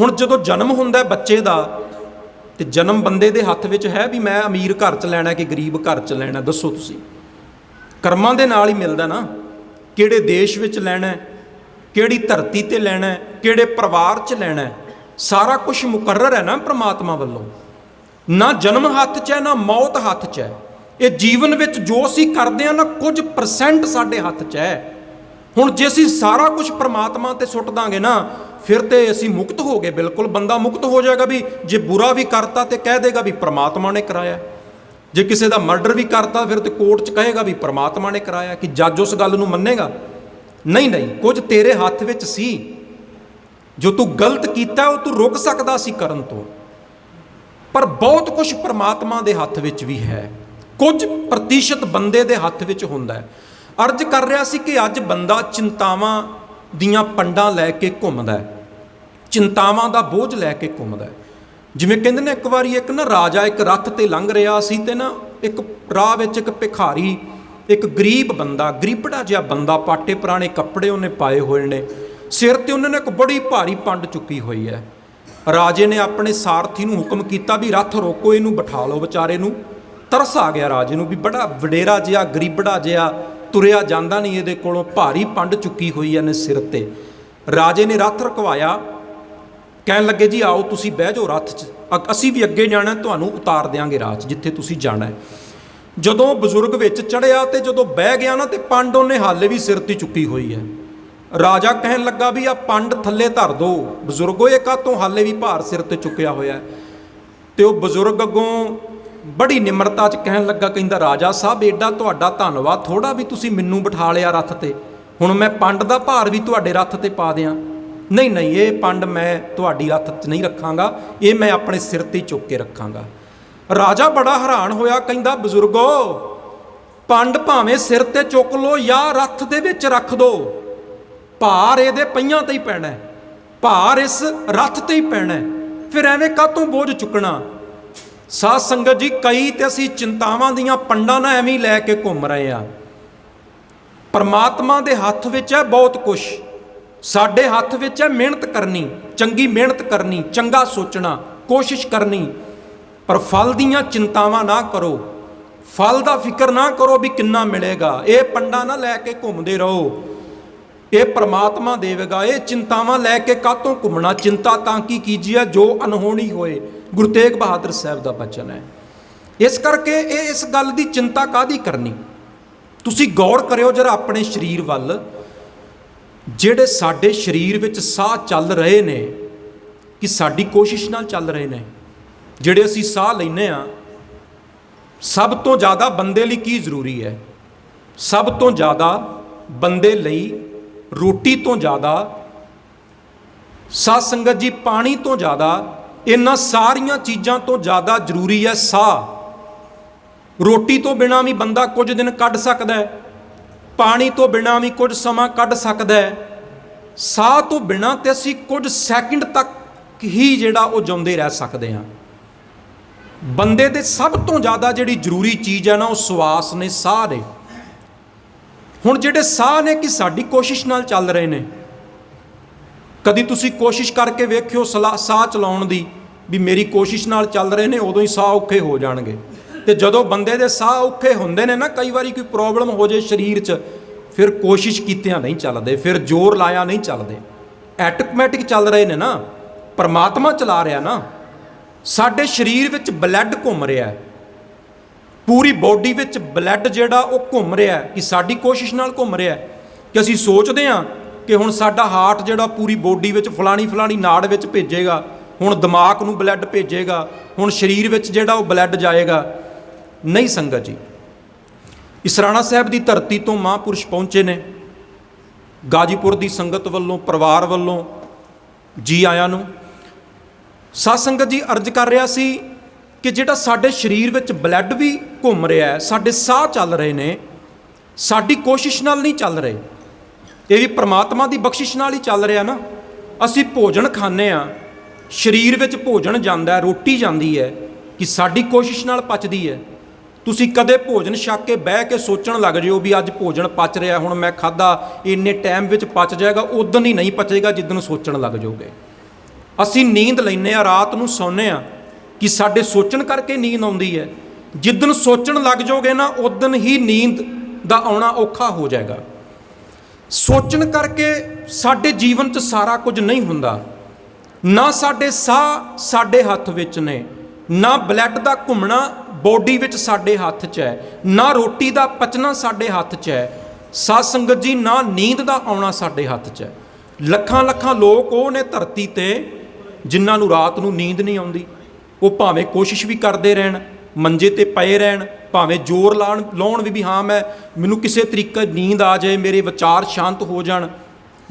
ਹੁਣ ਜਦੋਂ ਜਨਮ ਹੁੰਦਾ ਬੱਚੇ ਦਾ, ਤੇ ਜਨਮ ਬੰਦੇ ਦੇ ਹੱਥ ਵਿੱਚ ਹੈ ਵੀ ਮੈਂ ਅਮੀਰ ਘਰ ਚ ਲੈਣਾ ਕਿ ਗਰੀਬ ਘਰ ਚ ਲੈਣਾ ਦੱਸੋ ਤੁਸੀਂ। ਕਰਮਾਂ ਦੇ ਨਾਲ ਹੀ ਮਿਲਦਾ ਨਾ। ਕਿਹੜੇ ਦੇਸ਼ ਵਿੱਚ ਲੈਣਾ ਕਿਹੜੀ ਧਰਤੀ ਤੇ ਲੈਣਾ ਕਿਹੜੇ ਪਰਿਵਾਰ ਚ ਲੈਣਾ ਸਾਰਾ ਕੁਝ ਮੁਕਰਰ ਹੈ ਨਾ ਪ੍ਰਮਾਤਮਾ ਵੱਲੋਂ। ਨਾ ਜਨਮ ਹੱਥ 'ਚ ਹੈ, ਨਾ ਮੌਤ ਹੱਥ 'ਚ ਹੈ। ਇਹ ਜੀਵਨ ਵਿੱਚ ਜੋ ਅਸੀਂ ਕਰਦੇ ਆ ਨਾ, ਕੁਝ ਪਰਸੈਂਟ ਸਾਡੇ ਹੱਥ 'ਚ ਹੈ। ਹੁਣ ਜੇ ਅਸੀਂ ਸਾਰਾ ਕੁਝ ਪ੍ਰਮਾਤਮਾ ਤੇ ਸੁੱਟ ਦਾਂਗੇ ਨਾ ਫਿਰ ਤੇ ਅਸੀਂ ਮੁਕਤ ਹੋ ਗਏ, ਬਿਲਕੁਲ ਬੰਦਾ ਮੁਕਤ ਹੋ ਜਾਏਗਾ ਵੀ ਜੇ ਬੁਰਾ ਵੀ ਕਰਤਾ ਤੇ ਕਹਿ ਦੇਗਾ ਵੀ ਪ੍ਰਮਾਤਮਾ ਨੇ ਕਰਾਇਆ। ਜੇ ਕਿਸੇ ਦਾ ਮਰਡਰ ਵੀ ਕਰਤਾ, ਫਿਰ ਤੇ ਕੋਰਟ 'ਚ ਕਹੇਗਾ ਵੀ ਪ੍ਰਮਾਤਮਾ ਨੇ ਕਰਾਇਆ ਕਿ ਜੱਜ ਉਸ ਗੱਲ ਨੂੰ ਮੰਨੇਗਾ। ਨਹੀਂ ਨਹੀਂ, ਕੁਝ ਤੇਰੇ ਹੱਥ ਵਿੱਚ ਸੀ। ਜੋ ਤੂੰ ਗਲਤ ਕੀਤਾ, ਉਹ ਤੂੰ ਰੁਕ ਸਕਦਾ ਸੀ ਕਰਨ ਤੋਂ। ਪਰ ਬਹੁਤ ਕੁਝ ਪ੍ਰਮਾਤਮਾ ਦੇ ਹੱਥ ਵਿੱਚ ਵੀ ਹੈ। ਕੁਝ ਪ੍ਰਤੀਸ਼ਤ ਬੰਦੇ ਦੇ ਹੱਥ ਵਿੱਚ ਹੁੰਦਾ ਹੈ। ਅਰਜ਼ ਕਰ ਰਿਹਾ ਸੀ ਕਿ ਅੱਜ ਬੰਦਾ ਚਿੰਤਾਵਾਂ ਦੀਆਂ ਪੰਡਾਂ ਲੈ ਕੇ ਘੁੰਮਦਾ ਹੈ। ਚਿੰਤਾਵਾਂ ਦਾ ਬੋਝ ਲੈ ਕੇ ਘੁੰਮਦਾ ਹੈ। ਜਿਵੇਂ ਕਹਿੰਦੇ ਨੇ ਇੱਕ ਵਾਰੀ ਇੱਕ ਨਾ ਰਾਜਾ ਇੱਕ ਰੱਥ ਤੇ ਲੰਘ ਰਿਹਾ ਸੀ ਤੇ ਨਾ ਇੱਕ ਰਾਹ ਵਿੱਚ ਇੱਕ ਭਿਖਾਰੀ, ਇੱਕ ਗਰੀਬ ਬੰਦਾ, ਗਰੀਬੜਾ ਜਿਹਾ ਬੰਦਾ ਪਾਟੇ ਪੁਰਾਣੇ ਕੱਪੜੇ ਉਹਨੇ ਪਾਏ ਹੋਏ ਨੇ। ਸਿਰ ਤੇ ਉਹਨਾਂ ਨੇ ਇੱਕ ਬੜੀ ਭਾਰੀ ਪੰਡ ਚੁੱਕੀ ਹੋਈ ਹੈ। ਰਾਜੇ ਨੇ ਆਪਣੇ ਸਾਰਥੀ ਨੂੰ ਹੁਕਮ ਕੀਤਾ ਵੀ ਰੱਥ ਰੋਕੋ, ਇਹਨੂੰ ਬਿਠਾ ਲਓ ਵਿਚਾਰੇ ਨੂੰ। ਤਰਸ ਆ ਗਿਆ ਰਾਜੇ ਨੂੰ ਵੀ ਬੜਾ ਵਡੇਰਾ ਜਿਹਾ, ਗਰੀਬੜਾ ਜਿਹਾ ਤੁਰਿਆ ਜਾਂਦਾ ਨਹੀਂ ਇਹਦੇ ਕੋਲੋਂ। ਭਾਰੀ ਪੰਡ ਚੁੱਕੀ ਹੋਈ ਹੈ ਨੇ ਸਿਰ ਤੇ। ਰਾਜੇ ਨੇ ਰੱਥ ਰਕਵਾਇਆ। ਕਹਿਣ ਲੱਗੇ, ਜੀ ਆਓ ਤੁਸੀਂ ਬਹਿ ਜਾਓ ਰੱਥ 'ਚ। ਅ- ਅਸੀਂ ਵੀ ਅੱਗੇ ਜਾਣਾ, ਤੁਹਾਨੂੰ ਉਤਾਰ ਦਿਆਂਗੇ ਰਾਹ 'ਚ ਜਿੱਥੇ ਤੁਸੀਂ ਜਾਣਾ ਹੈ। ਜਦੋਂ ਬਜ਼ੁਰਗ ਵਿੱਚ ਚੜਿਆ ਤੇ ਜਦੋਂ ਬਹਿ ਗਿਆ ਨਾ, ਤੇ ਪੰਡ ਉਹਨੇ ਹਾਲੇ ਵੀ ਸਿਰ ਤੇ ਚੁੱਕੀ ਹੋਈ ਹੈ। ਰਾਜਾ ਕਹਿਣ ਲੱਗਾ ਵੀ ਆ ਪੰਡ ਥੱਲੇ ਧਰ ਦੋ। ਬਜ਼ੁਰਗੋ, ਇਹ ਕਾਤੋਂ ਹਾਲੇ ਵੀ ਭਾਰ ਸਿਰ ਤੇ ਚੁੱਕਿਆ ਹੋਇਆ ਹੈ? ਤੇ ਉਹ ਬਜ਼ੁਰਗ ਅੱਗੋਂ ਬੜੀ ਨਿਮਰਤਾ 'ਚ ਕਹਿਣ ਲੱਗਾ, ਕਹਿੰਦਾ, ਰਾਜਾ ਸਾਹਿਬ, ਏਡਾ ਤੁਹਾਡਾ ਧੰਨਵਾਦ ਥੋੜਾ ਵੀ ਤੁਸੀਂ ਮੈਨੂੰ ਬਿਠਾ ਲਿਆ ਰੱਥ ਤੇ। ਹੁਣ ਮੈਂ ਪੰਡ ਦਾ ਭਾਰ ਵੀ ਤੁਹਾਡੇ ਰੱਥ ਤੇ ਪਾ ਦਿਆਂ। ਨਹੀਂ ਨਹੀਂ, ਇਹ ਪੰਡ ਮੈਂ ਤੁਹਾਡੀ ਰੱਥ 'ਚ ਨਹੀਂ ਰੱਖਾਂਗਾ, ਇਹ ਮੈਂ ਆਪਣੇ ਸਿਰ ਤੇ ਹੀ ਚੁੱਕ ਕੇ ਰੱਖਾਂਗਾ। ਰਾਜਾ ਬੜਾ ਹੈਰਾਨ ਹੋਇਆ, ਕਹਿੰਦਾ, ਬਜ਼ੁਰਗੋ, ਪੰਡ ਭਾਵੇਂ ਸਿਰ ਤੇ ਚੁੱਕ ਲੋ ਜਾਂ ਰੱਥ ਦੇ ਵਿੱਚ ਰੱਖ ਦੋ, ਭਾਰ ਇਹਦੇ ਪਈਆਂ ਤੇ ਹੀ ਪੈਣਾ ਭਾਰ ਇਸ ਰੱਥ ਤੇ ਹੀ ਪੈਣਾ ਫਿਰ ਐਵੇਂ ਕਾਹਤੋਂ ਬੋਝ ਚੁੱਕਣਾ? ਸਾਧ ਸੰਗਤ ਜੀ, ਕਈ ਤੇ ਅਸੀਂ ਚਿੰਤਾਵਾਂ ਦੀਆਂ ਪੰਡਾਂ ਨਾਲ ਐਵੇਂ ਲੈ ਕੇ ਘੁੰਮ ਰਹੇ ਆ ਪਰਮਾਤਮਾ ਦੇ ਹੱਥ ਵਿੱਚ ਹੈ ਬਹੁਤ ਕੁਝ ਸਾਡੇ ਹੱਥ ਵਿੱਚ ਹੈ ਮਿਹਨਤ ਕਰਨੀ, ਚੰਗੀ ਮਿਹਨਤ ਕਰਨੀ, ਚੰਗਾ ਸੋਚਣਾ, ਕੋਸ਼ਿਸ਼ ਕਰਨੀ। ਪਰ ਫਲ ਦੀਆਂ ਚਿੰਤਾਵਾਂ ਨਾ ਕਰੋ। ਫਲ ਦਾ ਫਿਕਰ ਨਾ ਕਰੋ ਵੀ ਕਿੰਨਾ ਮਿਲੇਗਾ। ਇਹ ਪੰਡਾਂ ਨਾ ਲੈ ਕੇ ਘੁੰਮਦੇ ਰਹੋ। ਇਹ ਪ੍ਰਮਾਤਮਾ ਦੇਵੇਗਾ। ਇਹ ਚਿੰਤਾਵਾਂ ਲੈ ਕੇ ਕਾਤੋਂ ਘੁੰਮਣਾ? ਚਿੰਤਾ ਤਾਂ ਕੀ ਕੀਜੀਆ ਜੋ ਅਨਹੋਣੀ ਹੋਏ। ਗੁਰੂ ਤੇਗ ਬਹਾਦਰ ਸਾਹਿਬ ਦਾ ਬਚਨ ਹੈ। ਇਸ ਕਰਕੇ ਇਹ ਇਸ ਗੱਲ ਦੀ ਚਿੰਤਾ ਕਾਦੀ ਕਰਨੀ? ਤੁਸੀਂ ਗੌਰ ਕਰਿਓ ਜਰਾ ਆਪਣੇ ਸਰੀਰ ਵੱਲ। ਜਿਹੜੇ ਸਾਡੇ ਸਰੀਰ ਵਿੱਚ ਸਾਹ ਚੱਲ ਰਹੇ ਨੇ, ਕਿ ਸਾਡੀ ਕੋਸ਼ਿਸ਼ ਨਾਲ ਚੱਲ ਰਹੇ ਨੇ, ਜਿਹੜੇ ਅਸੀਂ ਸਾਹ ਲੈਨੇ ਆ ਸਭ ਤੋਂ ਜ਼ਿਆਦਾ ਬੰਦੇ ਲਈ ਕੀ ਜ਼ਰੂਰੀ ਹੈ? ਸਭ ਤੋਂ ਜ਼ਿਆਦਾ ਬੰਦੇ ਲਈ ਰੋਟੀ ਤੋਂ ਜ਼ਿਆਦਾ, ਸਾਧ ਸੰਗਤ ਜੀ ਪਾਣੀ ਤੋਂ ਜ਼ਿਆਦਾ, ਇਹਨਾਂ ਸਾਰੀਆਂ ਚੀਜ਼ਾਂ ਤੋਂ ਜ਼ਿਆਦਾ ਜ਼ਰੂਰੀ ਹੈ ਸਾਹ। ਰੋਟੀ ਤੋਂ ਬਿਨਾ ਵੀ ਬੰਦਾ ਕੁਝ ਦਿਨ ਕੱਢ ਸਕਦਾ ਹੈ। ਪਾਣੀ ਤੋਂ ਬਿਨਾਂ ਵੀ ਕੁਝ ਸਮਾਂ ਕੱਢ ਸਕਦਾ ਹੈ। ਸਾਹ ਤੋਂ ਬਿਨਾਂ ਤੇ ਅਸੀਂ ਕੁਝ ਸੈਕਿੰਡ ਤੱਕ ਹੀ ਜਿਹੜਾ ਉਹ ਜਿਉਂਦੇ ਰਹਿ ਸਕਦੇ ਹਾਂ। ਬੰਦੇ ਦੇ ਸਭ ਤੋਂ ਜ਼ਿਆਦਾ ਜਿਹੜੀ ਜ਼ਰੂਰੀ ਚੀਜ਼ ਹੈ ਨਾ, ਉਹ ਸਵਾਸ ਨੇ, ਸਾਹ ਨੇ ਹੁਣ ਜਿਹੜੇ ਸਾਹ ਨੇ ਕਿ ਸਾਡੀ ਕੋਸ਼ਿਸ਼ ਨਾਲ ਚੱਲ ਰਹੇ ਨੇ। ਕਦੀ ਤੁਸੀਂ ਕੋਸ਼ਿਸ਼ ਕਰਕੇ ਵੇਖਿਓ ਸਲਾ- ਸਾਹ ਚਲਾਉਣ ਦੀ ਵੀ ਮੇਰੀ ਕੋਸ਼ਿਸ਼ ਨਾਲ ਚੱਲ ਰਹੇ ਨੇ, ਉਦੋਂ ਹੀ ਸਾਹ ਔਖੇ ਹੋ ਜਾਣਗੇ। ਤੇ ਜਦੋਂ ਬੰਦੇ ਦੇ ਸਾਹ ਔਖੇ ਹੁੰਦੇ ਨੇ ਨਾ, ਕਈ ਵਾਰੀ ਕੋਈ ਪ੍ਰੋਬਲਮ ਹੋ ਜੇ ਸਰੀਰ 'ਚ, ਫਿਰ ਕੋਸ਼ਿਸ਼ ਕੀਤਿਆਂ ਨਹੀਂ ਚੱਲਦੇ, ਫਿਰ ਜ਼ੋਰ ਲਾਇਆ ਨਹੀਂ ਚੱਲਦੇ। ਐਟੋਮੈਟਿਕ ਚੱਲ ਰਹੇ ਨੇ ਨਾ, ਪਰਮਾਤਮਾ ਚਲਾ ਰਿਹਾ ਨਾ। ਸਾਡੇ ਸਰੀਰ ਵਿੱਚ ਬਲੱਡ ਘੁੰਮ ਰਿਹਾ ਪੂਰੀ ਬਾਡੀ ਵਿੱਚ ਬਲੱਡ ਜਿਹੜਾ, ਉਹ ਘੁੰਮ ਰਿਹਾ ਕਿ ਸਾਡੀ ਕੋਸ਼ਿਸ਼ ਨਾਲ ਘੁੰਮ ਰਿਹਾ ਕਿ ਅਸੀਂ ਸੋਚਦੇ ਹਾਂ ਕਿ ਹੁਣ ਸਾਡਾ ਹਾਰਟ ਜਿਹੜਾ ਪੂਰੀ ਬਾਡੀ ਵਿੱਚ ਫਲਾਣੀ ਫਲਾਣੀ ਨਾੜ ਵਿੱਚ ਭੇਜੇਗਾ, ਹੁਣ ਦਿਮਾਗ ਨੂੰ ਬਲੱਡ ਭੇਜੇਗਾ, ਹੁਣ ਸਰੀਰ ਵਿੱਚ ਜਿਹੜਾ ਉਹ ਬਲੱਡ ਜਾਏਗਾ। ਨਹੀਂ ਸੰਗਤ ਜੀ। ਇਸਰਾਣਾ ਸਾਹਿਬ ਦੀ ਧਰਤੀ ਤੋਂ ਮਹਾਂਪੁਰਸ਼ ਪਹੁੰਚੇ ਨੇ। ਗਾਜੀਪੁਰ ਦੀ ਸੰਗਤ ਵੱਲੋਂ, ਪਰਿਵਾਰ ਵੱਲੋਂ ਜੀ ਆਇਆਂ ਨੂੰ ਸਾਧ ਸੰਗਤ ਜੀ ਅਰਜ਼ ਕਰ ਰਿਹਾ ਸੀ ਕਿ ਜਿਹੜਾ ਸਾਡੇ ਸਰੀਰ ਵਿੱਚ ਬਲੱਡ ਵੀ ਘੁੰਮ ਰਿਹਾ ਹੈ, ਸਾਡੇ ਸਾਹ ਚੱਲ ਰਹੇ ਨੇ, ਸਾਡੀ ਕੋਸ਼ਿਸ਼ ਨਾਲ ਨਹੀਂ ਚੱਲ ਰਹੇ। ਇਹ ਵੀ ਪ੍ਰਮਾਤਮਾ ਦੀ ਬਖਸ਼ਿਸ਼ ਨਾਲ ਹੀ ਚੱਲ ਰਿਹਾ ਨਾ। ਅਸੀਂ ਭੋਜਨ ਖਾਂਦੇ ਆ ਸਰੀਰ ਵਿੱਚ ਭੋਜਨ ਜਾਂਦਾ ਰੋਟੀ ਜਾਂਦੀ ਹੈ ਕਿ ਸਾਡੀ ਕੋਸ਼ਿਸ਼ ਨਾਲ ਪਚਦੀ ਹੈ। ਤੁਸੀਂ ਕਦੇ ਭੋਜਨ ਛੱਕ ਕੇ ਬਹਿ ਕੇ ਸੋਚਣ ਲੱਗ ਜਿਓ ਵੀ ਅੱਜ ਭੋਜਨ ਪਚ ਰਿਹਾ, ਹੁਣ ਮੈਂ ਖਾਦਾ ਇੰਨੇ ਟਾਈਮ ਵਿੱਚ ਪਚ ਜਾਏਗਾ ਉਦੋਂ ਹੀ ਨਹੀਂ ਪਚੇਗਾ ਜਿੱਦਣ ਸੋਚਣ ਲੱਗ ਜਾਓਗੇ। ਅਸੀਂ ਨੀਂਦ ਲੈਂਦੇ ਆ ਰਾਤ ਨੂੰ ਸੌਂਦੇ ਆ ਕਿ ਸਾਡੇ ਸੋਚਣ ਕਰਕੇ ਨੀਂਦ ਆਉਂਦੀ ਹੈ। ਜਿੱਦਨ ਸੋਚਣ ਲੱਗ ਜਾਓਗੇ ਨਾ ਉਦਨ ਹੀ ਨੀਂਦ ਦਾ ਆਉਣਾ ਔਖਾ ਹੋ ਜਾਏਗਾ। ਸੋਚਣ ਕਰਕੇ ਸਾਡੇ ਜੀਵਨ 'ਚ ਸਾਰਾ ਕੁਝ ਨਹੀਂ ਹੁੰਦਾ। ਨਾ ਸਾਡੇ ਸਾਹ ਸਾਡੇ ਹੱਥ ਵਿੱਚ ਨੇ। ਨਾ ਬਲੱਡ ਦਾ ਘੁੰਮਣਾ ਬੋਡੀ ਵਿੱਚ ਸਾਡੇ ਹੱਥ 'ਚ ਹੈ, ਨਾ ਰੋਟੀ ਦਾ ਪਚਣਾ ਸਾਡੇ ਹੱਥ 'ਚ ਹੈ, ਸਾਧ ਸੰਗਤ ਜੀ, ਨਾ ਨੀਂਦ ਦਾ ਆਉਣਾ ਸਾਡੇ ਹੱਥ 'ਚ ਹੈ। ਲੱਖਾਂ ਲੱਖਾਂ ਲੋਕ ਉਹ ਨੇ ਧਰਤੀ ਤੇ ਜਿਨ੍ਹਾਂ ਨੂੰ ਰਾਤ ਨੂੰ ਨੀਂਦ ਨਹੀਂ ਆਉਂਦੀ। ਉਹ ਭਾਵੇਂ ਕੋਸ਼ਿਸ਼ ਵੀ ਕਰਦੇ ਰਹਿਣ, ਮੰਜੇ ਤੇ ਪਏ ਰਹਿਣ, ਭਾਵੇਂ ਜ਼ੋਰ ਲਾਣ, ਲਾਉਣ ਵੀ ਵੀ ਹਾਂ, ਮੈਂ, ਮੈਨੂੰ ਕਿਸੇ ਤਰੀਕੇ ਨੀਂਦ ਆ ਜਾਏ, ਮੇਰੇ ਵਿਚਾਰ ਸ਼ਾਂਤ ਹੋ ਜਾਣ,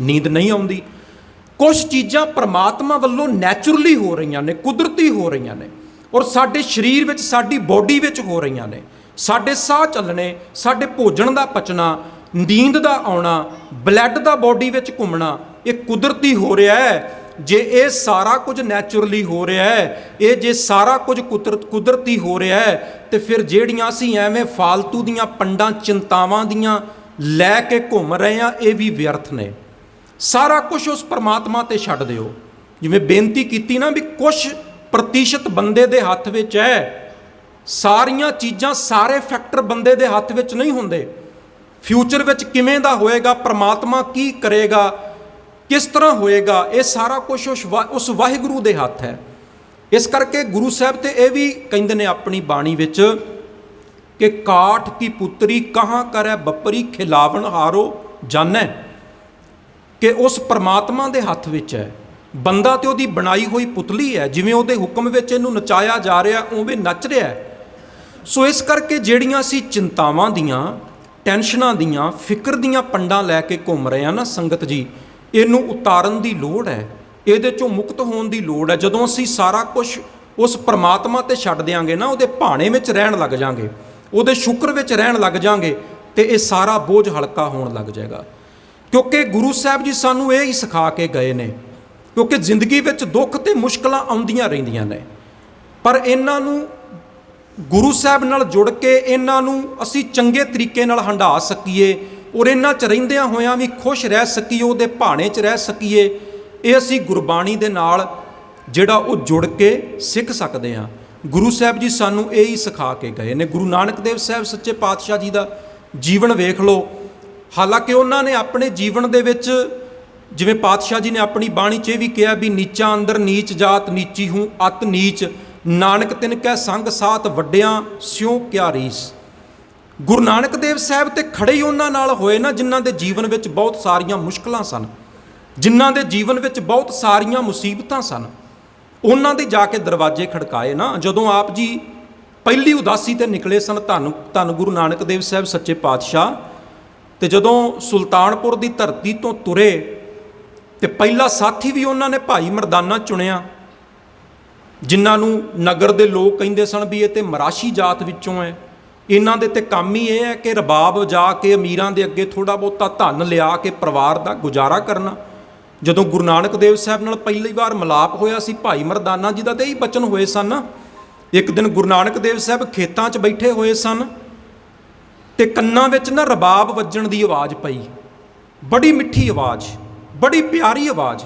ਨੀਂਦ ਨਹੀਂ ਆਉਂਦੀ। ਕੁਝ ਚੀਜ਼ਾਂ ਪ੍ਰਮਾਤਮਾ ਵੱਲੋਂ ਨੈਚੁਰਲੀ ਹੋ ਰਹੀਆਂ ਨੇ, ਕੁਦਰਤੀ ਹੋ ਰਹੀਆਂ ਨੇ। ਔਰ ਸਾਡੇ ਸਰੀਰ ਵਿੱਚ, ਸਾਡੀ ਬੋਡੀ ਵਿੱਚ ਹੋ ਰਹੀਆਂ ਨੇ। ਸਾਡੇ ਸਾਹ ਚੱਲਣੇ, ਸਾਡੇ ਭੋਜਨ ਦਾ ਪਚਣਾ, ਨੀਂਦ ਦਾ ਆਉਣਾ ਬਲੱਡ ਦਾ ਬੋਡੀ ਵਿੱਚ ਘੁੰਮਣਾ, ਇਹ ਕੁਦਰਤੀ ਹੋ ਰਿਹਾ ਹੈ। ਜੇ ਇਹ ਸਾਰਾ ਕੁਝ ਨੈਚੁਰਲੀ ਹੋ ਰਿਹਾ ਹੈ, ਇਹ ਜੇ ਸਾਰਾ ਕੁਝ ਕੁਦਰਤ ਕੁਦਰਤੀ ਹੋ ਰਿਹਾ ਹੈ, ਤੇ ਫਿਰ ਜਿਹੜੀਆਂ ਅਸੀਂ ਐਵੇਂ ਫਾਲਤੂ ਦੀਆਂ ਪੰਡਾਂ, ਚਿੰਤਾਵਾਂ ਦੀਆਂ ਲੈ ਕੇ ਘੁੰਮ ਰਹੇ ਆ ਇਹ ਵੀ ਵਿਅਰਥ ਨੇ। ਸਾਰਾ ਕੁਝ ਉਸ ਪਰਮਾਤਮਾ ਤੇ ਛੱਡ ਦਿਓ। ਜਿਵੇਂ ਬੇਨਤੀ ਕੀਤੀ ਨਾ ਵੀ ਕੁਝ ਪ੍ਰਤੀਸ਼ਤ ਬੰਦੇ ਦੇ ਹੱਥ ਵਿੱਚ ਹੈ। ਸਾਰੀਆਂ ਚੀਜ਼ਾਂ ਸਾਰੇ ਫੈਕਟਰ ਬੰਦੇ ਦੇ ਹੱਥ ਵਿੱਚ ਨਹੀਂ ਹੁੰਦੇ। ਫਿਊਚਰ ਵਿੱਚ ਕਿਵੇਂ ਦਾ ਹੋਏਗਾ, ਪ੍ਰਮਾਤਮਾ ਕੀ ਕਰੇਗਾ, ਕਿਸ ਤਰ੍ਹਾਂ ਹੋਏਗਾ, ਇਹ ਸਾਰਾ ਕੁਝ ਉਸ ਵਾ- ਉਸ ਵਾਹਿਗੁਰੂ ਦੇ ਹੱਥ ਹੈ। ਇਸ ਕਰਕੇ ਗੁਰੂ ਸਾਹਿਬ ਤੇ ਇਹ ਵੀ ਕਹਿੰਦੇ ਨੇ ਆਪਣੀ ਬਾਣੀ ਵਿੱਚ ਕਿ ਕਾਠ ਕੀ ਪੁੱਤਰੀ ਕਹਾਂ ਕਰੈ ਬੱਪਰੀ ਖਿਲਾਵਣ ਹਾਰੋ ਜਾਣੈ। ਕਿ ਉਸ ਪਰਮਾਤਮਾ ਦੇ ਹੱਥ ਵਿੱਚ ਹੈ। ਬੰਦਾ ਤੇ ਉਹਦੀ ਬਣਾਈ ਹੋਈ ਪੁਤਲੀ ਹੈ, ਜਿਵੇਂ ਉਹਦੇ ਹੁਕਮ ਵਿੱਚ ਇਹਨੂੰ ਨਚਾਇਆ ਜਾ ਰਿਹਾ, ਉਵੇਂ ਨੱਚ ਰਿਹਾ ਸੋ ਇਸ ਕਰਕੇ ਜਿਹੜੀਆਂ ਅਸੀਂ ਚਿੰਤਾਵਾਂ ਦੀਆਂ, ਟੈਨਸ਼ਨਾਂ ਦੀਆਂ, ਫਿਕਰ ਦੀਆਂ ਪੰਡਾਂ ਲੈ ਕੇ ਘੁੰਮ ਰਹੇ ਆ ਨਾ ਸੰਗਤ ਜੀ, ਇਹਨੂੰ ਉਤਾਰਨ ਦੀ ਲੋੜ ਹੈ, ਇਹਦੇ ਚੋਂ ਮੁਕਤ ਹੋਣ ਦੀ ਲੋੜ ਹੈ। ਜਦੋਂ ਅਸੀਂ ਸਾਰਾ ਕੁਝ ਉਸ ਪਰਮਾਤਮਾ ਤੇ ਛੱਡ ਦਿਆਂਗੇ ਨਾ, ਉਹਦੇ ਭਾਣੇ ਵਿੱਚ ਰਹਿਣ ਲੱਗ ਜਾਾਂਗੇ, ਉਹਦੇ ਸ਼ੁਕਰ ਵਿੱਚ ਰਹਿਣ ਲੱਗ ਜਾਾਂਗੇ, ਤੇ ਇਹ ਸਾਰਾ ਬੋਝ ਹਲਕਾ ਹੋਣ ਲੱਗ ਜਾਏਗਾ। ਕਿਉਂਕਿ ਗੁਰੂ ਸਾਹਿਬ ਜੀ ਸਾਨੂੰ ਇਹ ਹੀ ਸਿਖਾ ਕੇ ਗਏ ਨੇ ਕਿਉਂਕਿ ਜ਼ਿੰਦਗੀ ਵਿੱਚ ਦੁੱਖ ਤੇ ਮੁਸ਼ਕਲਾਂ ਆਉਂਦੀਆਂ ਰਹਿੰਦੀਆਂ ਨੇ। ਪਰ ਇਹਨਾਂ ਨੂੰ ਗੁਰੂ ਸਾਹਿਬ ਨਾਲ ਜੁੜ ਕੇ ਇਹਨਾਂ ਨੂੰ ਅਸੀਂ ਚੰਗੇ ਤਰੀਕੇ ਨਾਲ ਹੰਢਾ ਸਕੀਏ ਔਰ ਇਹਨਾਂ 'ਚ ਰਹਿੰਦਿਆਂ ਹੋਇਆਂ ਵੀ ਖੁਸ਼ ਰਹਿ ਸਕੀਏ, ਉਹਦੇ ਭਾਣੇ 'ਚ ਰਹਿ ਸਕੀਏ, ਇਹ ਅਸੀਂ ਗੁਰਬਾਣੀ ਦੇ ਨਾਲ ਜਿਹੜਾ ਉਹ ਜੁੜ ਕੇ ਸਿੱਖ ਸਕਦੇ ਹਾਂ। ਗੁਰੂ ਸਾਹਿਬ ਜੀ ਸਾਨੂੰ ਇਹ ਹੀ ਸਿਖਾ ਕੇ ਗਏ ਨੇ। ਗੁਰੂ ਨਾਨਕ ਦੇਵ ਸਾਹਿਬ ਸੱਚੇ ਪਾਤਸ਼ਾਹ ਜੀ ਦਾ ਜੀਵਨ ਵੇਖ ਲਓ। ਹਾਲਾਂਕਿ ਉਹਨਾਂ ਨੇ ਆਪਣੇ ਜੀਵਨ ਦੇ ਵਿੱਚ ਜਿਵੇਂ ਪਾਤਸ਼ਾਹ ਜੀ ਨੇ ਆਪਣੀ ਬਾਣੀ 'ਚ ਇਹ ਵੀ ਕਿਹਾ ਵੀ ਨੀਚਾ ਅੰਦਰ ਨੀਚ ਜਾਤ, ਨੀਚੀ ਹੂੰ, ਅਤ ਨੀਚ। ਨਾਨਕ ਤਿਨ ਕੈ ਸੰਗ ਸਾਥ ਵੱਡਿਆਂ, ਸਿਉ ਕਿਆ ਰੀਸ। ਗੁਰੂ ਨਾਨਕ ਦੇਵ ਸਾਹਿਬ ਤੇ ਖੜੇ ਹੀ ਉਹਨਾਂ ਨਾਲ ਹੋਏ ਨਾ, ਜਿਨ੍ਹਾਂ ਦੇ ਜੀਵਨ ਵਿੱਚ ਬਹੁਤ ਸਾਰੀਆਂ ਮੁਸ਼ਕਲਾਂ ਸਨ। ਜਿਨ੍ਹਾਂ ਦੇ ਜੀਵਨ ਵਿੱਚ ਬਹੁਤ ਸਾਰੀਆਂ ਮੁਸੀਬਤਾਂ ਸਨ। ਉਹਨਾਂ ਦੇ ਜਾ ਕੇ ਦਰਵਾਜ਼ੇ ਖੜਕਾਏ ਨਾ, ਜਦੋਂ ਆਪ ਜੀ ਪਹਿਲੀ ਉਦਾਸੀ ਤੇ ਨਿਕਲੇ ਸਨ, ਧੰਨ ਧੰਨ ਗੁਰੂ ਨਾਨਕ ਦੇਵ ਸਾਹਿਬ, ਸੱਚੇ ਪਾਤਸ਼ਾਹ। ਤੇ ਜਦੋਂ ਸੁਲਤਾਨਪੁਰ ਦੀ ਧਰਤੀ ਤੋਂ ਤੁਰੇ ਤੇ ਪਹਿਲਾ ਸਾਥੀ ਵੀ ਉਹਨਾਂ ਨੇ ਭਾਈ ਮਰਦਾਨਾ ਚੁਣਿਆ। ਜਿਨ੍ਹਾਂ ਨੂੰ ਨਗਰ ਦੇ ਲੋਕ ਕਹਿੰਦੇ ਸਨ ਵੀ ਇਹ ਤੇ ਮਰਾਸ਼ੀ ਜਾਤ ਵਿੱਚੋਂ ਹੈ। ਇਹਨਾਂ ਦੇ ਤੇ ਕੰਮ ਹੀ ਇਹ ਹੈ ਕਿ ਰਬਾਬ ਜਾ ਕੇ ਅਮੀਰਾਂ ਦੇ ਅੱਗੇ ਥੋੜਾ ਬਹੁਤਾ ਧਨ ਲਿਆ ਕੇ ਪਰਿਵਾਰ ਦਾ ਗੁਜ਼ਾਰਾ ਕਰਨਾ। ਜਦੋਂ ਗੁਰੂ ਨਾਨਕ ਦੇਵ ਸਾਹਿਬ ਨਾਲ ਪਹਿਲੀ ਵਾਰ ਮਿਲਾਪ ਹੋਇਆ ਸੀ, ਭਾਈ ਮਰਦਾਨਾ ਜੀ ਦਾ ਤੇ ਹੀ ਬਚਨ ਹੋਏ ਸਨ। ਇੱਕ ਦਿਨ ਗੁਰੂ ਨਾਨਕ ਦੇਵ ਸਾਹਿਬ ਖੇਤਾਂ 'ਚ ਬੈਠੇ ਹੋਏ ਸਨ ਤੇ ਕੰਨਾਂ ਵਿੱਚ ਨਾ ਰਬਾਬ ਵੱਜਣ ਦੀ ਆਵਾਜ਼ ਪਈ। ਬੜੀ ਮਿੱਠੀ ਆਵਾਜ਼। ਬੜੀ ਪਿਆਰੀ ਆਵਾਜ਼।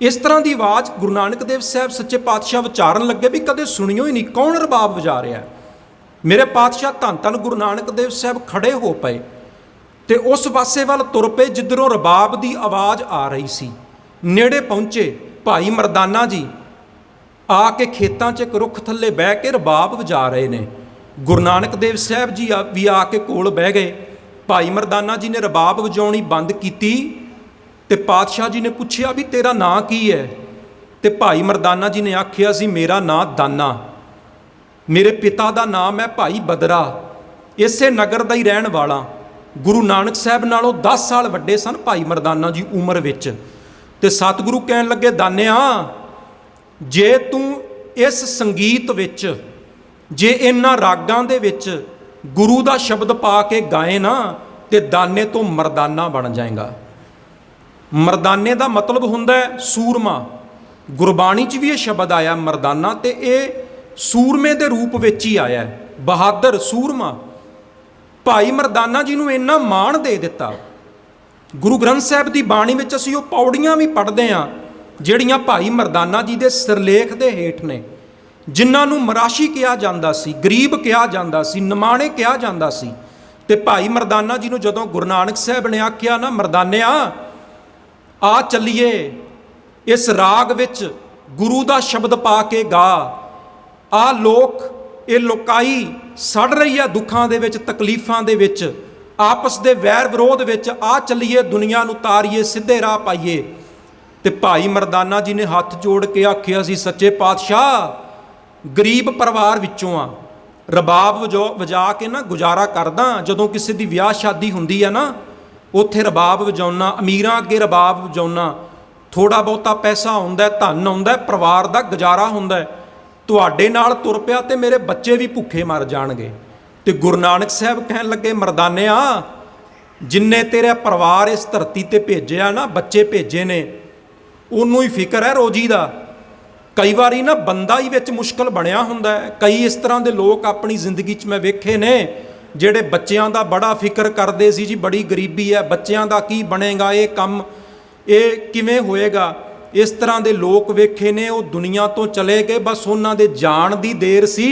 ਇਸ ਤਰ੍ਹਾਂ ਦੀ ਆਵਾਜ਼ ਗੁਰੂ ਨਾਨਕ ਦੇਵ ਸਾਹਿਬ ਸੱਚੇ ਪਾਤਸ਼ਾਹ ਵਿਚਾਰਨ ਲੱਗੇ ਵੀ ਕਦੇ ਸੁਣਿਓ ਹੀ ਨਹੀਂ, ਕੌਣ ਰਬਾਬ ਵਜਾ ਰਿਹਾ ਮੇਰੇ ਪਾਤਸ਼ਾਹ ਧੰਨ ਧੰਨ ਗੁਰੂ ਨਾਨਕ ਦੇਵ ਸਾਹਿਬ ਖੜੇ ਹੋ ਪਏ ਤੇ ਉਸ ਪਾਸੇ ਵੱਲ ਤੁਰ ਪਏ ਜਿੱਧਰੋਂ ਰਬਾਬ ਦੀ ਆਵਾਜ਼ ਆ ਰਹੀ ਸੀ। ਨੇੜੇ ਪਹੁੰਚੇ ਭਾਈ ਮਰਦਾਨਾ ਜੀ, ਆ ਕੇ ਖੇਤਾਂ 'ਚ ਇੱਕ ਰੁੱਖ ਥੱਲੇ ਬਹਿ ਕੇ ਰਬਾਬ ਵਜਾ ਰਹੇ ਨੇ। ਗੁਰੂ ਨਾਨਕ ਦੇਵ ਸਾਹਿਬ ਜੀ ਵੀ ਆ ਕੇ ਕੋਲ ਬਹਿ ਗਏ। ਭਾਈ ਮਰਦਾਨਾ ਜੀ ਨੇ ਰਬਾਬ ਵਜਾਉਣੀ ਬੰਦ ਕੀਤੀ। ਤੇ ਪਾਤਸ਼ਾਹ ਜੀ ਨੇ ਪੁੱਛਿਆ ਵੀ ਤੇਰਾ ਨਾਂ ਕੀ ਹੈ? ਤੇ ਭਾਈ ਮਰਦਾਨਾ ਜੀ ਨੇ ਆਖਿਆ ਸੀ ਮੇਰਾ ਨਾਂ ਦਾਨਾ। ਮੇਰੇ ਪਿਤਾ ਦਾ ਨਾਮ ਹੈ ਭਾਈ ਬਦਰਾ। ਇਸੇ ਨਗਰ ਦਾ ਹੀ ਰਹਿਣ ਵਾਲਾ। ਗੁਰੂ ਨਾਨਕ ਸਾਹਿਬ ਨਾਲੋਂ 10 ਸਾਲ ਵੱਡੇ ਸਨ ਭਾਈ ਮਰਦਾਨਾ ਜੀ ਉਮਰ ਵਿੱਚ। ਤੇ ਸਤਿਗੁਰੂ ਕਹਿਣ ਲੱਗੇ, ਦਾਨਿਆ, ਜੇ ਤੂੰ ਇਸ ਸੰਗੀਤ ਵਿੱਚ, ਜੇ ਇਹਨਾਂ ਰਾਗਾਂ ਦੇ ਵਿੱਚ ਗੁਰੂ ਦਾ ਸ਼ਬਦ ਪਾ ਕੇ ਗਾਏ ਨਾ, ਤੇ ਦਾਨੇ ਤੋਂ ਮਰਦਾਨਾ ਬਣ ਜਾਏਗਾ। ਮਰਦਾਨੇ ਦਾ ਮਤਲਬ ਹੁੰਦਾ ਹੈ ਸੂਰਮਾ। ਗੁਰਬਾਣੀ 'ਚ ਵੀ ਇਹ ਸ਼ਬਦ ਆਇਆ ਮਰਦਾਨਾ ਤੇ ਇਹ ਸੂਰਮੇ ਦੇ ਰੂਪ ਵਿੱਚ ਹੀ ਆਇਆ ਬਹਾਦਰ, ਸੂਰਮਾ। ਭਾਈ ਮਰਦਾਨਾ ਜੀ ਨੂੰ ਇੰਨਾ ਮਾਣ ਦੇ ਦਿੱਤਾ। ਗੁਰੂ ਗ੍ਰੰਥ ਸਾਹਿਬ ਦੀ ਬਾਣੀ ਵਿੱਚ ਅਸੀਂ ਉਹ ਪੌੜੀਆਂ ਵੀ ਪੜ੍ਹਦੇ ਹਾਂ, ਜਿਹੜੀਆਂ ਭਾਈ ਮਰਦਾਨਾ ਜੀ ਦੇ ਸਿਰਲੇਖ ਦੇ ਹੇਠ ਨੇ, ਜਿਨ੍ਹਾਂ ਨੂੰ ਮਰਾਸ਼ੀ ਕਿਹਾ ਜਾਂਦਾ ਸੀ, ਗਰੀਬ ਕਿਹਾ ਜਾਂਦਾ ਸੀ, ਨਿਮਾਣੇ ਕਿਹਾ ਜਾਂਦਾ ਸੀ। ਤੇ ਭਾਈ ਮਰਦਾਨਾ ਜੀ ਨੂੰ ਜਦੋਂ ਗੁਰੂ ਨਾਨਕ ਸਾਹਿਬ ਨੇ ਆਖਿਆ, ਨਾ ਮਰਦਾਨਿਆ ਆ ਚੱਲੀਏ। ਇਸ ਰਾਗ ਵਿੱਚ ਗੁਰੂ ਦਾ ਸ਼ਬਦ ਪਾ ਕੇ ਗਾ। ਆ ਲੋਕ, ਇਹ ਲੋਕਾਈ ਸੜ ਰਹੀ ਆ ਦੁੱਖਾਂ ਦੇ ਵਿੱਚ, ਤਕਲੀਫਾਂ ਦੇ ਵਿੱਚ। ਆਪਸ ਦੇ ਵੈਰ ਵਿਰੋਧ ਵਿੱਚ ਆ ਚੱਲੀਏ, ਦੁਨੀਆ ਨੂੰ ਤਾਰੀਏ, ਸਿੱਧੇ ਰਾਹ ਪਾਈਏ। ਤੇ ਭਾਈ ਮਰਦਾਨਾ ਜੀ ਨੇ ਹੱਥ ਜੋੜ ਕੇ ਆਖਿਆ ਸੀ, ਸੱਚੇ ਪਾਤਸ਼ਾਹ, ਗਰੀਬ ਪਰਿਵਾਰ ਵਿੱਚੋਂ ਆ। ਰਬਾਬ ਵਜੋ, ਵਜਾ ਕੇ ਨਾ ਗੁਜ਼ਾਰਾ ਕਰਦਾ, ਜਦੋਂ ਕਿਸੇ ਦੀ ਵਿਆਹ ਸ਼ਾਦੀ ਹੁੰਦੀ ਆ ਨਾ ਉੱਥੇ ਰਬਾਬ ਵਜਾਉਣਾ ਅਮੀਰਾਂ ਅੱਗੇ ਰਬਾਬ ਵਜਾਉਣਾ ਥੋੜਾ ਬਹੁਤਾ ਪੈਸਾ ਆਉਂਦਾ ਹੈ, ਧਨ ਆਉਂਦਾ ਪਰਿਵਾਰ ਦਾ ਗੁਜ਼ਾਰਾ ਹੁੰਦਾ ਤੁਹਾਡੇ ਨਾਲ ਤੁਰ ਪਿਆ ਤੇ ਮੇਰੇ ਬੱਚੇ ਵੀ ਭੁੱਖੇ ਮਰ ਜਾਣਗੇ। ਤੇ ਗੁਰੂ ਨਾਨਕ ਸਾਹਿਬ ਕਹਿਣ ਲੱਗੇ ਮਰਦਾਨਿਆ ਜਿੰਨੇ ਤੇਰਾ ਪਰਿਵਾਰ ਇਸ ਧਰਤੀ ਤੇ ਭੇਜਿਆ ਨਾ ਬੱਚੇ ਭੇਜੇ ਨੇ ਉਹਨੂੰ ਹੀ ਫਿਕਰ ਹੈ ਰੋਜੀ ਦਾ। ਕਈ ਵਾਰੀ ਨਾ ਬੰਦਾ ਹੀ ਵਿੱਚ ਮੁਸ਼ਕਲ ਬਣਿਆ ਹੁੰਦਾ ਹੈ ਕਈ ਇਸ ਤਰ੍ਹਾਂ ਦੇ ਲੋਕ ਆਪਣੀ ਜ਼ਿੰਦਗੀ 'ਚ ਮੈਂ ਵੇਖੇ ਨੇ ਜਿਹੜੇ ਬੱਚਿਆਂ ਦਾ ਬੜਾ ਫਿਕਰ ਕਰਦੇ ਸੀ ਜੀ, ਬੜੀ ਗਰੀਬੀ ਹੈ, ਬੱਚਿਆਂ ਦਾ ਕੀ ਬਣੇਗਾ ਇਹ ਕੰਮ, ਇਹ ਕਿਵੇਂ ਹੋਏਗਾ? ਇਸ ਤਰ੍ਹਾਂ ਦੇ ਲੋਕ ਵੇਖੇ ਨੇ, ਉਹ ਦੁਨੀਆ ਤੋਂ ਚਲੇ ਗਏ, ਬਸ ਉਹਨਾਂ ਦੇ ਜਾਣ ਦੀ ਦੇਰ ਸੀ।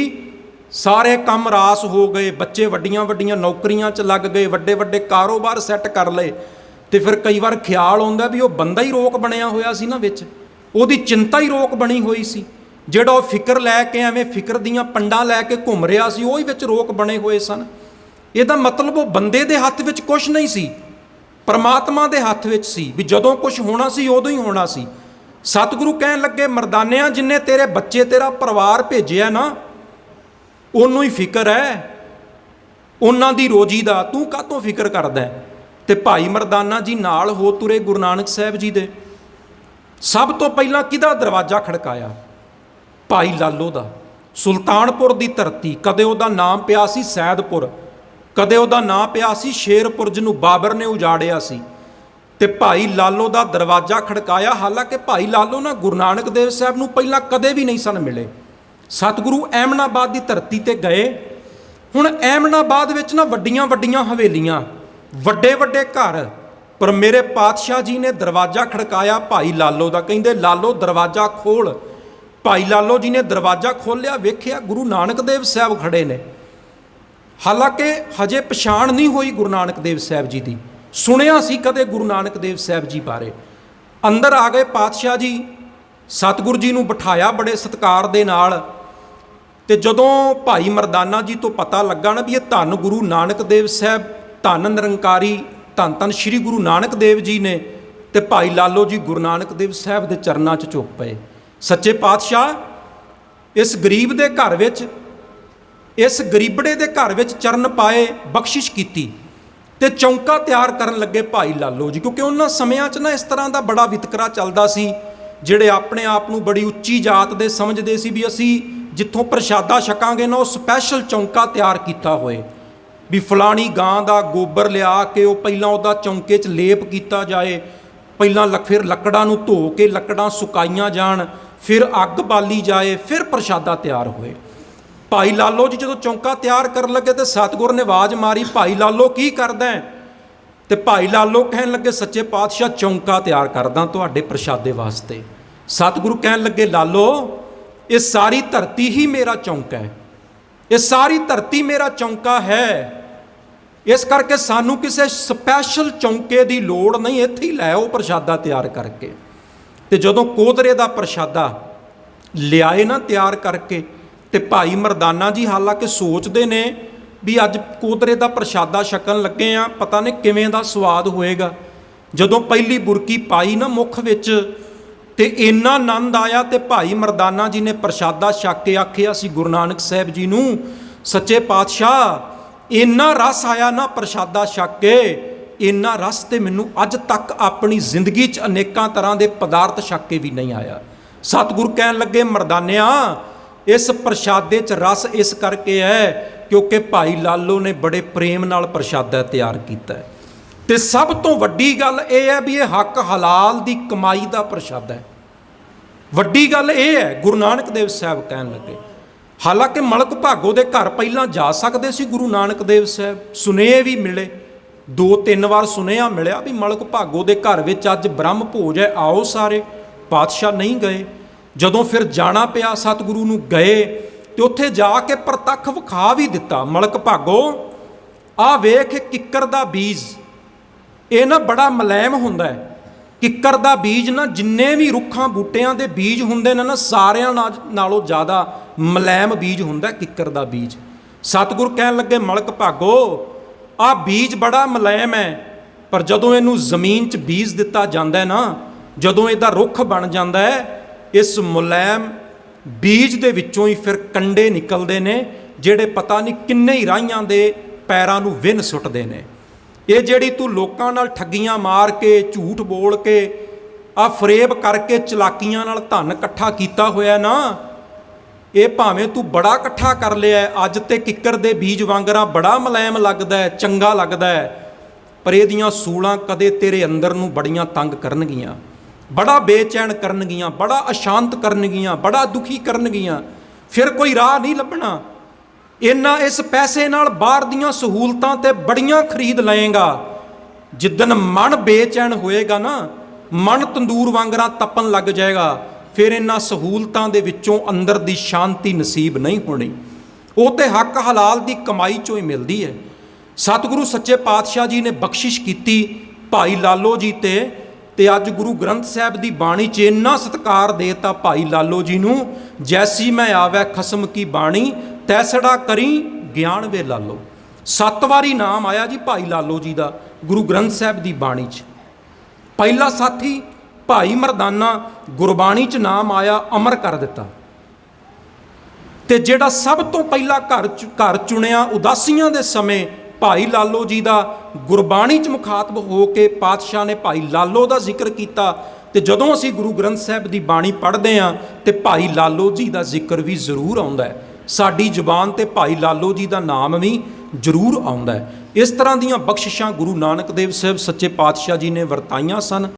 ਸਾਰੇ ਕੰਮ ਰਾਸ ਹੋ ਗਏ, ਬੱਚੇ ਵੱਡੀਆਂ ਵੱਡੀਆਂ ਨੌਕਰੀਆਂ 'ਚ ਲੱਗ ਗਏ, ਵੱਡੇ ਵੱਡੇ ਕਾਰੋਬਾਰ ਸੈੱਟ ਕਰ ਲਏ। ਤੇ ਫਿਰ ਕਈ ਵਾਰ ਖਿਆਲ ਆਉਂਦਾ ਵੀ ਉਹ ਬੰਦਾ ਹੀ ਰੋਕ ਬਣਿਆ ਹੋਇਆ ਸੀ ਨਾ ਵਿੱਚ, ਉਹਦੀ ਚਿੰਤਾ ਹੀ ਰੋਕ ਬਣੀ ਹੋਈ ਸੀ। ਜਿਹੜਾ ਉਹ ਫਿਕਰ ਲੈ ਕੇ ਐਵੇਂ ਫਿਕਰ ਦੀਆਂ ਪੰਡਾਂ ਲੈ ਕੇ ਘੁੰਮ ਰਿਹਾ ਸੀ, ਉਹ ਹੀ ਵਿੱਚ ਰੋਕ ਬਣੇ ਹੋਏ ਸਨ। ਇਹਦਾ ਮਤਲਬ ਉਹ ਬੰਦੇ ਦੇ ਹੱਥ ਵਿੱਚ ਕੁਝ ਨਹੀਂ ਸੀ, ਪਰਮਾਤਮਾ ਦੇ ਹੱਥ ਵਿੱਚ ਸੀ, ਵੀ ਜਦੋਂ ਕੁਝ ਹੋਣਾ ਸੀ ਉਦੋਂ ਹੀ ਹੋਣਾ ਸੀ। ਸਤਿਗੁਰੂ ਕਹਿਣ ਲੱਗੇ, ਮਰਦਾਨਿਆਂ, ਜਿੰਨੇ ਤੇਰੇ ਬੱਚੇ ਤੇਰਾ ਪਰਿਵਾਰ ਭੇਜਿਆ ਨਾ, ਉਹਨੂੰ ਹੀ ਫਿਕਰ ਹੈ ਉਹਨਾਂ ਦੀ ਰੋਜੀ ਦਾ, ਤੂੰ ਕਾਹਤੋਂ ਫਿਕਰ ਕਰਦਾ ਹੈ? ਤੇ ਭਾਈ ਮਰਦਾਨਾ ਜੀ ਨਾਲ ਹੋ ਤੁਰੇ ਗੁਰੂ ਨਾਨਕ ਸਾਹਿਬ ਜੀ ਦੇ। ਸਭ ਤੋਂ ਪਹਿਲਾਂ ਕਿਹਦਾ ਦਰਵਾਜ਼ਾ ਖੜਕਾਇਆ? ਭਾਈ ਲਾਲੋ ਦਾ। ਸੁਲਤਾਨਪੁਰ ਦੀ ਧਰਤੀ, ਕਦੇ ਉਹਦਾ ਨਾਮ ਪਿਆ ਸੀ ਸੈਦਪੁਰ। ਕਦੇ ਉਹਦਾ ਨਾਂ ਪਿਆ ਸੀ ਸ਼ੇਰਪੁਰ ਨੂੰ ਬਾਬਰ ਨੇ ਉਜਾੜਿਆ ਸੀ। ਤੇ ਭਾਈ ਲਾਲੋ ਦਾ ਦਰਵਾਜ਼ਾ ਖੜਕਾਇਆ, ਹਾਲਾਂਕਿ ਭਾਈ ਲਾਲੋ ਨਾ ਗੁਰੂ ਨਾਨਕ ਦੇਵ ਸਾਹਿਬ ਨੂੰ ਪਹਿਲਾਂ ਕਦੇ ਵੀ ਨਹੀਂ ਸਨ ਮਿਲੇ। ਸਤਿਗੁਰੂ ਐਮਨਾਬਾਦ ਦੀ ਧਰਤੀ ਤੇ ਗਏ। ਹੁਣ ਐਮਨਾਬਾਦ ਵਿੱਚ ਨਾ ਵੱਡੀਆਂ ਵੱਡੀਆਂ ਹਵੇਲੀਆਂ, ਵੱਡੇ ਵੱਡੇ ਘਰ। ਪਰ ਮੇਰੇ ਪਾਤਸ਼ਾਹ ਜੀ ਨੇ ਦਰਵਾਜ਼ਾ ਖੜਕਾਇਆ ਭਾਈ ਲਾਲੋ ਦਾ, ਕਹਿੰਦੇ, ਲਾਲੋ, ਦਰਵਾਜ਼ਾ ਖੋਲ। ਭਾਈ ਲਾਲੋ ਜੀ ਨੇ ਦਰਵਾਜ਼ਾ ਖੋਲ੍ਹਿਆ, ਵੇਖਿਆ ਗੁਰੂ ਨਾਨਕ ਦੇਵ ਸਾਹਿਬ ਖੜੇ ਨੇ। ਹਾਲਾਂਕਿ ਹਜੇ ਪਛਾਣ ਨਹੀਂ ਹੋਈ ਗੁਰੂ ਨਾਨਕ ਦੇਵ ਸਾਹਿਬ ਜੀ ਦੀ। ਸੁਣਿਆ ਸੀ ਕਦੇ ਗੁਰੂ ਨਾਨਕ ਦੇਵ ਸਾਹਿਬ ਜੀ ਬਾਰੇ। ਅੰਦਰ ਆ ਗਏ ਪਾਤਸ਼ਾਹ ਜੀ, ਸਤਿਗੁਰੂ ਜੀ ਨੂੰ ਬਿਠਾਇਆ ਬੜੇ ਸਤਿਕਾਰ ਦੇ ਨਾਲ। ਤੇ ਜਦੋਂ ਭਾਈ ਮਰਦਾਨਾ ਜੀ ਤੋਂ ਪਤਾ ਲੱਗਾ ਨਾ ਵੀ ਇਹ ਧੰਨ ਗੁਰੂ ਨਾਨਕ ਦੇਵ ਸਾਹਿਬ, ਧੰਨ ਨਿਰੰਕਾਰੀ, ਧੰਨ ਧੰਨ ਸ੍ਰੀ ਗੁਰੂ ਨਾਨਕ ਦੇਵ ਜੀ ਨੇ, ਤੇ ਭਾਈ ਲਾਲੋ ਜੀ ਗੁਰੂ ਨਾਨਕ ਦੇਵ ਸਾਹਿਬ ਦੇ ਚਰਨਾਂ 'ਚ ਝੁਕ ਪਏ। ਸੱਚੇ ਪਾਤਸ਼ਾਹ, ਇਸ ਗਰੀਬ ਦੇ ਘਰ ਵਿੱਚ ਇਸ ਗਰੀਬੜੇ ਦੇ ਘਰ ਵਿੱਚ ਚਰਨ ਪਾਏ ਬਖਸ਼ਿਸ਼ ਕੀਤੀ ਤੇ ਚੌਂਕਾ ਤਿਆਰ ਕਰਨ ਲੱਗੇ ਭਾਈ ਲਾਲੋ ਜੀ, ਕਿਉਂਕਿ ਉਹਨਾਂ ਸਮਿਆਂ 'ਚ ਨਾ ਇਸ ਤਰ੍ਹਾਂ ਦਾ ਬੜਾ ਵਿਤਕਰਾ ਚੱਲਦਾ ਸੀ, ਜਿਹੜੇ ਆਪਣੇ ਆਪ ਨੂੰ ਬੜੀ ਉੱਚੀ ਜਾਤ ਦੇ ਸਮਝਦੇ ਸੀ ਵੀ ਅਸੀਂ ਜਿੱਥੋਂ ਪ੍ਰਸ਼ਾਦਾ ਛਕਾਂਗੇ ਨਾ, ਉਹ ਸਪੈਸ਼ਲ ਚੌਂਕਾ ਤਿਆਰ ਕੀਤਾ ਹੋਏ। ਵੀ ਫਲਾਣੀ ਗਾਂ ਦਾ ਗੋਬਰ ਲਿਆ ਕੇ ਉਹ ਪਹਿਲਾਂ ਉਹਦਾ ਚੌਂਕੇ 'ਚ ਲੇਪ ਕੀਤਾ ਜਾਏ, ਪਹਿਲਾਂ ਲੱਕ ਫਿਰ ਲੱਕੜਾਂ ਨੂੰ ਧੋ ਕੇ ਲੱਕੜਾਂ ਸੁਕਾਈਆਂ ਜਾਣ, ਫਿਰ ਅੱਗ ਬਾਲੀ ਜਾਏ, ਫਿਰ ਪ੍ਰਸ਼ਾਦਾ ਤਿਆਰ ਹੋਏ। ਭਾਈ ਲਾਲੋ ਜੀ ਜਦੋਂ ਚੌਂਕਾ ਤਿਆਰ ਕਰਨ ਲੱਗੇ ਤੇ ਸਤਿਗੁਰ ਨੇ ਆਵਾਜ਼ ਮਾਰੀ, ਭਾਈ ਲਾਲੋ, ਕੀ ਕਰਦਾ ਹੈ? ਤੇ ਭਾਈ ਲਾਲੋ ਕਹਿਣ ਲੱਗੇ, ਸੱਚੇ ਪਾਤਸ਼ਾਹ, ਚੌਂਕਾ ਤਿਆਰ ਕਰਦਾ ਤੁਹਾਡੇ ਪ੍ਰਸ਼ਾਦੇ ਵਾਸਤੇ। ਸਤਿਗੁਰੂ ਕਹਿਣ ਲੱਗੇ, ਲਾਲੋ, ਇਹ ਸਾਰੀ ਧਰਤੀ ਹੀ ਮੇਰਾ ਚੌਂਕਾ ਹੈ। ਇਹ ਸਾਰੀ ਧਰਤੀ ਮੇਰਾ ਚੌਂਕਾ ਹੈ। ਇਸ ਕਰਕੇ ਸਾਨੂੰ ਕਿਸੇ ਸਪੈਸ਼ਲ ਚੌਂਕੇ ਦੀ ਲੋੜ ਨਹੀਂ, ਇੱਥੇ ਹੀ ਲੈ ਆਓ ਪ੍ਰਸ਼ਾਦਾ ਤਿਆਰ ਕਰਕੇ। ਤੇ ਜਦੋਂ ਕੋਦਰੇ ਦਾ ਪ੍ਰਸ਼ਾਦਾ ਲਿਆਏ ਨਾ ਤਿਆਰ ਕਰਕੇ ਤੇ ਭਾਈ ਮਰਦਾਨਾ ਜੀ ਹਾਲਾਂਕਿ ਸੋਚਦੇ ਨੇ ਵੀ ਅੱਜ ਕੋਤਰੇ ਦਾ ਪ੍ਰਸ਼ਾਦਾ ਛਕਣ ਲੱਗੇ ਆ, ਪਤਾ ਨਹੀਂ ਕਿਵੇਂ ਦਾ ਸਵਾਦ ਹੋਏਗਾ। ਜਦੋਂ ਪਹਿਲੀ ਬੁਰਕੀ ਪਾਈ ਨਾ ਮੁਖ ਵਿੱਚ, ਤੇ ਇੰਨਾ ਆਨੰਦ ਆਇਆ ਤੇ ਭਾਈ ਮਰਦਾਨਾ ਜੀ ਨੇ ਪ੍ਰਸ਼ਾਦਾ ਛਕ ਕੇ ਆਖਿਆ ਸੀ ਗੁਰੂ ਨਾਨਕ ਸਾਹਿਬ ਜੀ ਨੂੰ ਸੱਚੇ ਪਾਤਸ਼ਾਹ, ਇੰਨਾ ਰਸ ਆਇਆ ਨਾ ਪ੍ਰਸ਼ਾਦਾ ਛਕ ਕੇ, ਇੰਨਾ ਰਸ ਤੇ ਮੈਨੂੰ ਅੱਜ ਤੱਕ ਆਪਣੀ ਜ਼ਿੰਦਗੀ 'ਚ ਅਨੇਕਾਂ ਤਰ੍ਹਾਂ ਦੇ ਪਦਾਰਥ ਛਕ ਕੇ ਵੀ ਨਹੀਂ ਆਇਆ। ਸਤਿਗੁਰ ਕਹਿਣ ਲੱਗੇ, ਮਰਦਾਨਿਆਂ ਇਸ ਪ੍ਰਸ਼ਾਦੇ 'ਚ ਰਸ ਇਸ ਕਰਕੇ ਹੈ ਕਿਉਂਕਿ ਭਾਈ ਲਾਲੋ ਨੇ ਬੜੇ ਪ੍ਰੇਮ ਨਾਲ ਪ੍ਰਸ਼ਾਦਾ ਤਿਆਰ ਕੀਤਾ ਹੈ। ਤੇ ਸਭ ਤੋਂ ਵੱਡੀ ਗੱਲ ਇਹ ਹੈ ਵੀ ਇਹ ਹੱਕ ਹਲਾਲ ਦੀ ਕਮਾਈ ਦਾ ਪ੍ਰਸ਼ਾਦਾ ਹੈ। ਵੱਡੀ ਗੱਲ ਇਹ ਹੈ, ਗੁਰੂ ਨਾਨਕ ਦੇਵ ਸਾਹਿਬ ਕਹਿਣ ਲੱਗੇ, ਹਾਲਾਂਕਿ ਮਲਕ ਭਾਗੋ ਦੇ ਘਰ ਪਹਿਲਾਂ ਜਾ ਸਕਦੇ ਸੀ ਗੁਰੂ ਨਾਨਕ ਦੇਵ ਸਾਹਿਬ, ਸੁਨੇਹੇ ਵੀ ਮਿਲੇ, ਦੋ ਤਿੰਨ ਵਾਰ ਸੁਨੇਹਾ ਮਿਲਿਆ ਵੀ ਮਲਕ ਭਾਗੋ ਦੇ ਘਰ ਵਿੱਚ ਅੱਜ ਬ੍ਰਹਮ ਭੋਜ ਹੈ, ਆਓ ਸਾਰੇ, ਪਾਤਸ਼ਾਹ ਨਹੀਂ ਗਏ। ਜਦੋਂ ਫਿਰ ਜਾਣਾ ਪਿਆ ਸਤਿਗੁਰੂ ਨੂੰ ਗਏ ਤੇ ਉੱਥੇ ਜਾ ਕੇ ਪ੍ਰਤੱਖ ਵਿਖਾ ਵੀ ਦਿੱਤਾ, ਮਲਕ ਭਾਗੋ, ਆ ਵੇਖ ਕਿੱਕਰ ਦਾ ਬੀਜ। ਇਹ ਨਾ ਬੜਾ ਮਲੈਮ ਹੁੰਦਾ ਹੈ। ਕਿੱਕਰ ਦਾ ਬੀਜ ਨਾ ਜਿੰਨੇ ਵੀ ਰੁੱਖਾਂ ਬੂਟਿਆਂ ਦੇ ਬੀਜ ਹੁੰਦੇ ਨੇ ਨਾ, ਸਾਰਿਆਂ ਨਾਲੋਂ ਜ਼ਿਆਦਾ ਮਲੈਮ ਬੀਜ ਹੁੰਦਾ ਕਿੱਕਰ ਦਾ ਬੀਜ। ਸਤਿਗੁਰ ਕਹਿਣ ਲੱਗੇ, ਮਲਕ ਭਾਗੋ, ਆ ਬੀਜ ਬੜਾ ਮਲੈਮ ਹੈ, ਪਰ ਜਦੋਂ ਇਹਨੂੰ ਜ਼ਮੀਨ 'ਚ ਬੀਜ ਦਿੱਤਾ ਜਾਂਦਾ ਹੈ ਨਾ, ਜਦੋਂ ਇਹਦਾ ਰੁੱਖ ਬਣ ਜਾਂਦਾ ਹੈ ਇਸ ਮੁਲਾਇਮ ਬੀਜ ਦੇ ਵਿੱਚੋਂ ਹੀ ਫਿਰ ਕੰਡੇ ਨਿਕਲਦੇ ਨੇ, ਜਿਹੜੇ ਪਤਾ ਨਹੀਂ ਕਿੰਨੇ ਹੀ ਰਾਹੀਆਂ ਦੇ ਪੈਰਾਂ ਨੂੰ ਵਿੰਨ ਸੁੱਟਦੇ ਨੇ। ਇਹ ਜਿਹੜੀ ਤੂੰ ਲੋਕਾਂ ਨਾਲ ਠੱਗੀਆਂ ਮਾਰ ਕੇ, ਝੂਠ ਬੋਲ ਕੇ ਆ ਫਰੇਬ ਕਰਕੇ ਚਲਾਕੀਆਂ ਨਾਲ ਧਨ ਇਕੱਠਾ ਕੀਤਾ ਹੋਇਆ ਨਾ, ਇਹ ਭਾਵੇਂ ਤੂੰ ਬੜਾ ਇਕੱਠਾ ਕਰ ਲਿਆ ਅੱਜ ਤੇ ਕਿੱਕਰ ਦੇ ਬੀਜ ਵਾਂਗਰਾ ਬੜਾ ਮਲੈਮ ਲੱਗਦਾ ਚੰਗਾ ਲੱਗਦਾ ਪਰ ਇਹਦੀਆਂ ਸੂਲਾਂ ਕਦੇ ਤੇਰੇ ਅੰਦਰ ਨੂੰ ਬੜੀਆਂ ਤੰਗ ਕਰਨਗੀਆਂ। ਬੜਾ ਬੇਚੈਨ ਕਰਨਗੀਆਂ, ਬੜਾ ਅਸ਼ਾਂਤ ਕਰਨਗੀਆਂ, ਬੜਾ ਦੁਖੀ ਕਰਨਗੀਆਂ, ਫਿਰ ਕੋਈ ਰਾਹ ਨਹੀਂ ਲੱਭਣਾ। ਇੰਨਾ ਇਸ ਪੈਸੇ ਨਾਲ ਬਾਹਰ ਦੀਆਂ ਸਹੂਲਤਾਂ ਤੇ ਬੜੀਆਂ ਖਰੀਦ ਲਏਗਾ। ਜਿੱਦਨ ਮਨ ਬੇਚੈਨ ਹੋਏਗਾ ਨਾ, ਮਨ ਤੰਦੂਰ ਵਾਂਗਰਾ ਤਪਣ ਲੱਗ ਜਾਏਗਾ। ਫਿਰ ਇਹਨਾਂ ਸਹੂਲਤਾਂ ਦੇ ਵਿੱਚੋਂ ਅੰਦਰ ਦੀ ਸ਼ਾਂਤੀ ਨਸੀਬ ਨਹੀਂ ਹੋਣੀ। ਉਹ ਤੇ ਹੱਕ ਹਲਾਲ ਦੀ ਕਮਾਈ ਚੋਂ ਹੀ ਮਿਲਦੀ ਹੈ। ਸਤਿਗੁਰੂ ਸੱਚੇ ਪਾਤਸ਼ਾਹ ਜੀ ਨੇ ਬਖਸ਼ਿਸ਼ ਕੀਤੀ, ਭਾਈ ਲਾਲੋ ਜੀ ਤੇ ਤੇ ਅੱਜ ਗੁਰੂ ਗ੍ਰੰਥ ਸਾਹਿਬ ਦੀ ਬਾਣੀ 'ਚ ਇੰਨਾ ਸਤਿਕਾਰ ਦੇਤਾ ਭਾਈ ਲਾਲੋ ਜੀ ਨੂੰ, ਜੈਸੀ ਮੈਂ ਆਵੈ ਖਸਮ ਕੀ ਬਾਣੀ, ਤੈਸੜਾ ਕਰੀ ਗਿਆਨ ਵੇ ਲਾਲੋ। ਸੱਤ ਵਾਰੀ ਨਾਮ ਆਇਆ ਜੀ ਭਾਈ ਲਾਲੋ ਜੀ ਦਾ ਗੁਰੂ ਗ੍ਰੰਥ ਸਾਹਿਬ ਦੀ ਬਾਣੀ 'ਚ। ਪਹਿਲਾ ਸਾਥੀ ਭਾਈ ਮਰਦਾਨਾ ਗੁਰਬਾਣੀ 'ਚ ਨਾਮ ਆਇਆ, ਅਮਰ ਕਰ ਦਿੱਤਾ। ਤੇ ਜਿਹੜਾ ਸਭ ਤੋਂ ਪਹਿਲਾ ਘਰ ਚ- ਘਰ ਚੁਣਿਆ ਉਦਾਸੀਆਂ ਦੇ ਸਮੇਂ ਭਾਈ ਲਾਲੋ ਜੀ ਦਾ ਗੁਰਬਾਣੀ 'ਚ ਮੁਖਾਤਬ ਹੋ ਕੇ ਪਾਤਸ਼ਾਹ ਨੇ ਭਾਈ ਲਾਲੋ ਦਾ ਜ਼ਿਕਰ ਕੀਤਾ ਤੇ ਜਦੋਂ ਅਸੀਂ ਗੁਰੂ ਗ੍ਰੰਥ ਸਾਹਿਬ ਦੀ ਬਾਣੀ ਪੜ੍ਹਦੇ ਹਾਂ ਤੇ ਭਾਈ ਲਾਲੋ ਜੀ ਦਾ ਜ਼ਿਕਰ ਵੀ ਜ਼ਰੂਰ ਆਉਂਦਾ ਹੈ। ਸਾਡੀ ਜ਼ੁਬਾਨ ਤੇ ਭਾਈ ਲਾਲੋ ਜੀ ਦਾ ਨਾਮ ਵੀ ਜ਼ਰੂਰ ਆਉਂਦਾ ਹੈ। ਇਸ ਤਰ੍ਹਾਂ ਦੀਆਂ ਬਖਸ਼ਿਸ਼ਾਂ ਗੁਰੂ ਨਾਨਕ ਦੇਵ ਸਾਹਿਬ ਸੱਚੇ ਪਾਤਸ਼ਾਹ ਜੀ ਨੇ ਵਰਤਾਈਆਂ ਸਨ।